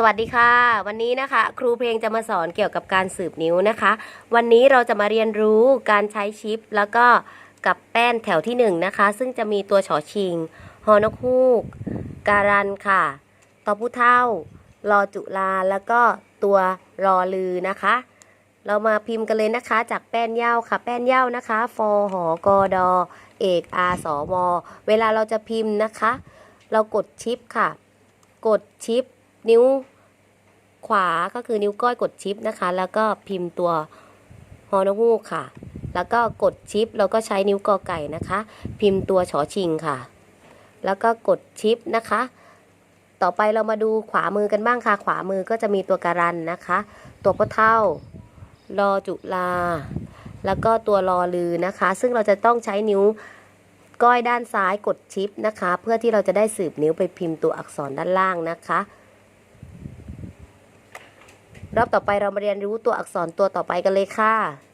สวัสดีค่ะ วันนี้นะคะ ครูเพลงจะมาสอนเกี่ยวกับการสืบนิ้วนะคะ วันนี้เราจะมาเรียนรู้การใช้ชิป แล้วก็กับแป้นแถวที่หนึ่งนะคะ ซึ่งจะมีตัวฉอชิง ฮอนกฮูก การันค่ะตอผู้เท่ารอจุลาแล้วก็ตัวรอลือนะคะ เรามาพิมพ์กันเลยนะคะ จากแป้นเย้าค่ะ แป้นเย้านะคะฟอหอกอดอเอกอาสวเวลาเราจะพิมพ์นะคะ เรากดชิปค่ะ กดชิป นิ้วขวาก็คือนิ้วก้อยกดชิปนะคะ แล้วก็พิมพ์ตัวฮอนฮูกค่ะ แล้วก็กดชิปเราก็ใช้นิ้วกอไก่นะคะ พิมพ์ตัวฉอชิงค่ะ แล้วก็กดชิปนะคะ ต่อไปเรามาดูขวามือกันบ้างค่ะ ขวามือก็จะมีตัวการันนะคะ ตัวพ่อเท่ารอจุลา แล้วก็ตัวรอลือนะคะ ซึ่งเราจะต้องใช้นิ้วก้อยด้านซ้ายกดชิปนะคะ เพื่อที่เราจะได้สืบนิ้วไปพิมพ์ตัวอักษรด้านล่างนะคะ รอบต่อไปเรามาเรียนรู้ตัวอักษรตัวต่อไปกันเลยค่ะ